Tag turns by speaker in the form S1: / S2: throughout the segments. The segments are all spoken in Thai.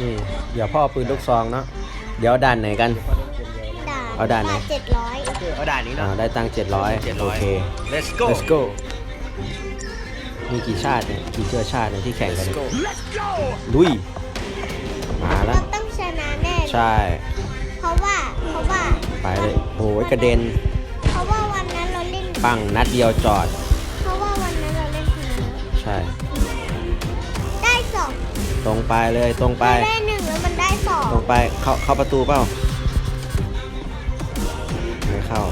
S1: นี่เดี๋ยวพ่อเอาปืนลูกซองเนาะเดี๋ยวด่านไหนกัน เอาด่านไหน
S2: เจ็ดร้อย
S3: เอาด่านนี้
S1: อ่า
S3: เนาะ
S1: ได้ตังค์เจ็ดร้อยโอเค
S3: let's go
S1: let's go มีกี่ชาติเนี่ยกี่เชื้อชาติเนี่ยที่แข่งกันเนี่ย
S3: let's go
S1: ลุย มาแล้
S2: เรา
S1: ว
S2: ต้องชนะแน่
S1: ใช่
S2: เพราะว่า เพราะว่า
S1: ไปเลยโอ้ยกระเด็น
S2: เพราะว่าวันนั้นเราเล่น
S1: ปังนัดเดียวจอด
S2: เพราะว่าวันนั้นเราเล่นทีม
S1: ใช่
S2: ได้สอง
S1: ตรงไปเลยตรงไป
S2: ได้หนึ่งแล้วมันได้สอง
S1: ตรงไปเข้าเข้าประตูเปล่าไม่เข้า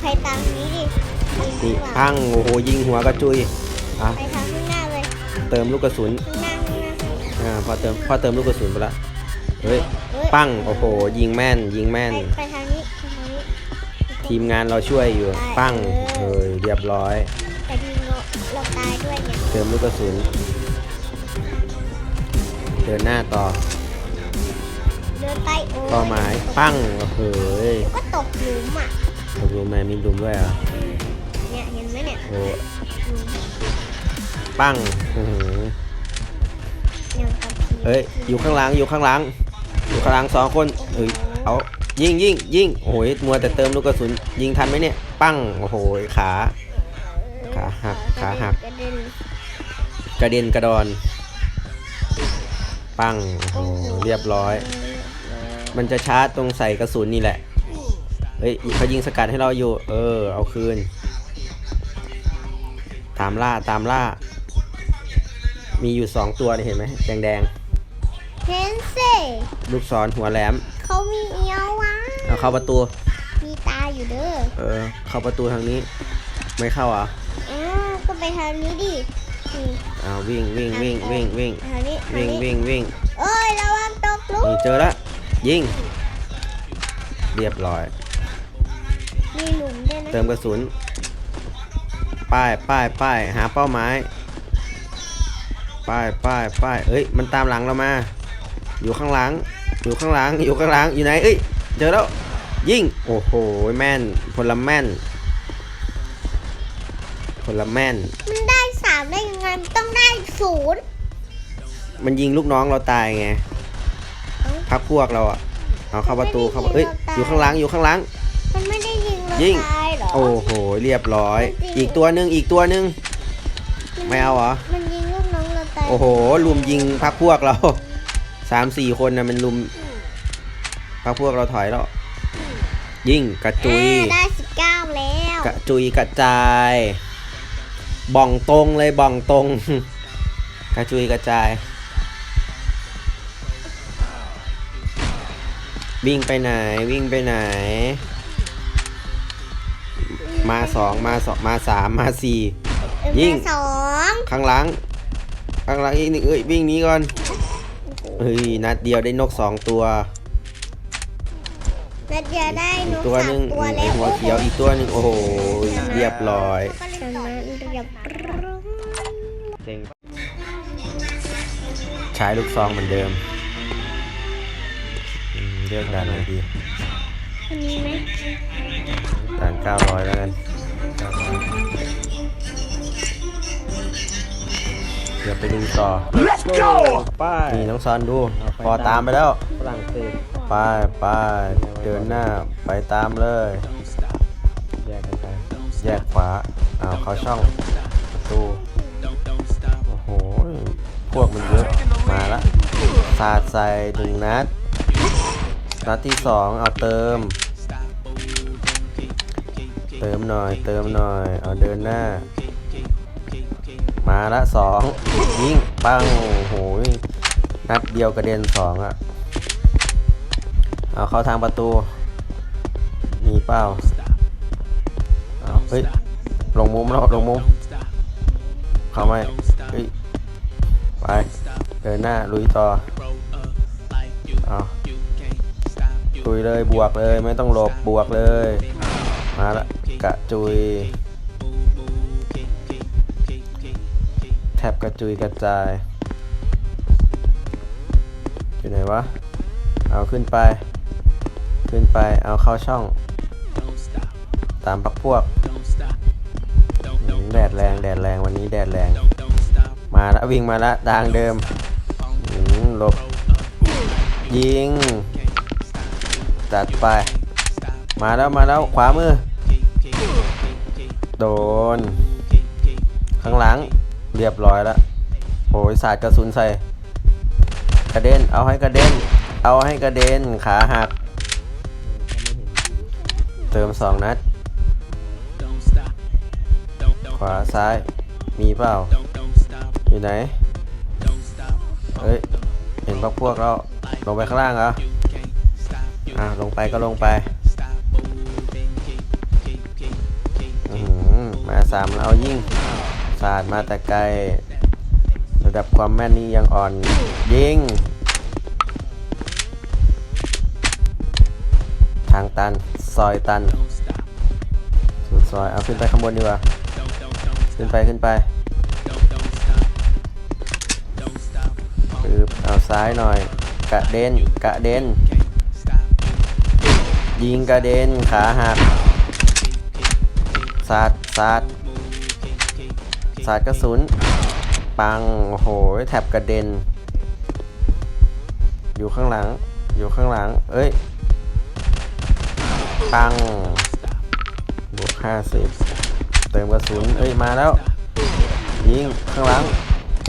S2: ใครตามนี้ดิยิงดี
S1: นี่
S2: กว่า
S1: พังโอ้โหยิงหัวกระจุยอะ
S2: ไปทางข้างหน้าเลย
S1: เติมลูกกระสุน
S2: ข้างหน้าข้างหน้าข้างหน้า
S1: อ่าพอเติมพอเติมลูกกระสุนไปละเฮ้ย
S2: เอ้ย
S1: ปั้งโอ้โหยิงแม่น ยิงแม่น
S2: ไปไปทางนี้ไปทางนี้
S1: ทีมงานเราช่วยอยู่ ปั้งเฮ้ยเรียบร้อย
S2: แต่ทีมเราเราตายด้วยไง
S1: เติมลูกกระสุน เดินหน้าต่อ
S2: เดินไปโอ้ย
S1: เป้าหมายปั้งโอ้โหย
S2: เดี๋ยวก็ตกหลุมอะ
S1: ตกหลุมไหมมีหลุมด้วยเหรอะ
S2: เนี่ยเห็นไหมเนี่ย
S1: โอ้
S2: หลุม
S1: ปั้งอื้อหือ
S2: ยังกับผี
S1: เฮ้ยอยู่ข้างหลังอยู่ข้างหลังอยู่ข้างหลังสองคนเอ้ยเอายิงยิงยิงโอ้โหยมัวแต่เติมลูกกระสุนยิงทันไหมเนี่ยปั้งโอ้โหยขา ขาหักขาหัก
S2: กระเด็น
S1: กระเด็นกระดอน ปั้งโอ้โหเรียบร้อย มันจะชาร์จตรงใส่กระสุนนี่แหละ เฮ้ยเขายิงสกัดให้เราอยู่ เออ เอาคืน ตามล่าตามล่า มีอยู่สองตัวนี่เห็นไหมแดงแดง
S2: เห็นสิ
S1: ๆลูกศรหัวแหลม
S2: เขามีเอียววะ
S1: เอาเข้าประตู
S2: มีตาอยู่เด้อ
S1: เออ เข้าประตูทางนี้ ไม่เข้าอะ
S2: อ้าวก็ไปทางนี้ดิ นี่
S1: อ้าววิ่งวิ่งวิ่งวิ่งวิ่ง
S2: ทางนี้ทาง
S1: วิ่ง
S2: นี้
S1: วิ่งวิ่ง
S2: เอ้ยระวังตกหลุม
S1: นี่เจอแล้วยิง เรียบร้อย
S2: มีหลุมด้วยนะ
S1: เติมกระสุน ป้ายป้ายป้ายหาเป้าหมาย ป้ายป้ายป้ายเอ้ย มันตามหลังเรามา อยู่ข้างหลัง อยู่ข้างหลัง อยู่ข้างหลัง อยู่ไหน เอ้ย เจอแล้ว ยิง โอ้โห แม่น พลแม่น พลแม่น
S2: มันได้สามได้ยังไงมันต้องได้ศูนย์
S1: มันยิงลูกน้องเราตายไง
S2: เอ้า
S1: พักพวกเราอะเอาเข้าประตูเข้าเอ้ยอยู่ข้างหลังอยู่ข้างหลัง
S2: มันไม่ได้ยิงเรา
S1: ยิง
S2: ตายเหรอ
S1: โอ้โหเรียบร้อย
S2: จริง
S1: อีกตัวหนึ่งอีกตัวหนึ่งไม่เอาเหรอ
S2: มันยิงลูกน้องเราตาย
S1: โอ้โหลุมยิงพักพวกเราสามสี่คนนะมันลุมพักพวกเราถอยแล้ว ยิงกระจุย
S2: อ่าได้สิบเก้าแล้ว
S1: กระจุยกระจาย บ่องตรงเลยบ่องตรง กระจุยกระจาย วิ่งไปไหนวิ่งไปไหน มาสองมาสองมาสามมาสี่
S2: เอ็ม
S1: ยิง
S2: สอง
S1: ข้างหลังข้างหลังอีกหนึ่งเอ้ยวิ่งหนี้ก่อนเฮ้ยนัดเดียวได้นกสองตัว
S2: นัดเดียวได้น
S1: อีก
S2: ก
S1: ตัว
S2: สา
S1: ห
S2: ม
S1: นึ่ง
S2: ตัว
S1: ไอ
S2: แล้ว
S1: หัวเขียวอีกตัวหนึ่งโอ้โหเรียบร้อย
S2: เจ๋
S1: งใช้ลูกซองเหมือนเดิมอืมเลือกด่านไหนดี
S2: อันนี้ไหม
S1: ด่านเก้าร้อยแล้วกันเดี๋ยวไปดูต่อ
S3: let's go
S1: ป้ายนี่น้องซอนดู พอตามไปแล้ว
S3: ฝรั่งเศส
S1: ไปไปเดินหน้าไปตามเลย
S3: แยกกันไป
S1: แยกขวาอ้าวเขาช่องประตูโอ้โหพ วกมันเยอะ มาละสาดใส่หนึ่งนัด นัดที่สองเอาเติม เติมหน่อย เติมหน่อย เอาเดินหน้า มาละสองยิง ปัง โอ้โห นัดเดียวกระเด็นสองอะเอาเข้าทางประตู มีเป้าเอาเฮ้ย ลงมุมแล้วลงมุม เข้าไหม ไปเดินหน้าลุยต่อเอาลุยเลยบวกเลยไม่ต้องหลบบวกเลย มาละกระจุย แทบกระจุยกระจายอยู่ไหนวะ เอาขึ้นไป ขึ้นไปเอาเข้าช่อง ตามพักพวก แดดแรงแดดแรงวันนี้แดดแรง มาละวิ่งมาละทางเดิมหลบ ยิง จัดไป มาแล้วมาแล้วขวามือ โดน ข้างหลัง เรียบร้อยแล้วโอ้ยสาดกระสุนใส่ กระเด็น เอาให้กระเด็น เอาให้กระเด็น ขาหัก เติมสองนัด ขวาซ้าย มีเปล่า อยู่ไหน เฮ้ย เห็นพวกพวกเราลงไปข้างล่างเหรอ อะลงไปก็ลงไปมาสามแล้วเอายิงสาดมาแต่ไกล ระดับความแม่นนี่ยังอ่อน ยิง ทางตัน ซอยตัน สุดซอย เอาขึ้นไปข้างบนดีกว่า ขึ้นไปขึ้นไป บเอาซ้ายหน่อย กระเด็น กระเด็น ยิงกระเด็น ขาหักสาดสาดสาดกระสุน ปัง โอ้โห แถบกระเด็น อยู่ข้างหลัง อยู่ข้างหลัง เอ้ย ปังบวกห้าสิบเติมกระสุน เอ้ย มาแล้ว ยิง ข้างหลัง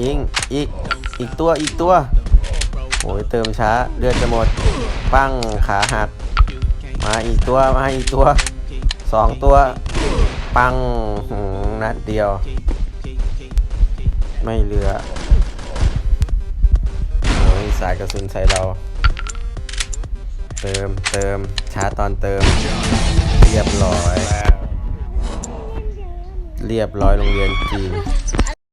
S1: ยิง อีก อีกตัวอีกตัวโอ้ยเติมช้าเลือดจะหมด ปังขาหัก มาอีกตัวมาอีกตัวสองตัว ปังหืมนัดเดียว ไม่เหลือโอ้ยสายกระสุนใส่เรา เติมเติมช้าตอนเติม เรียบร้อย เรียบร้อยโรงเรียนจีน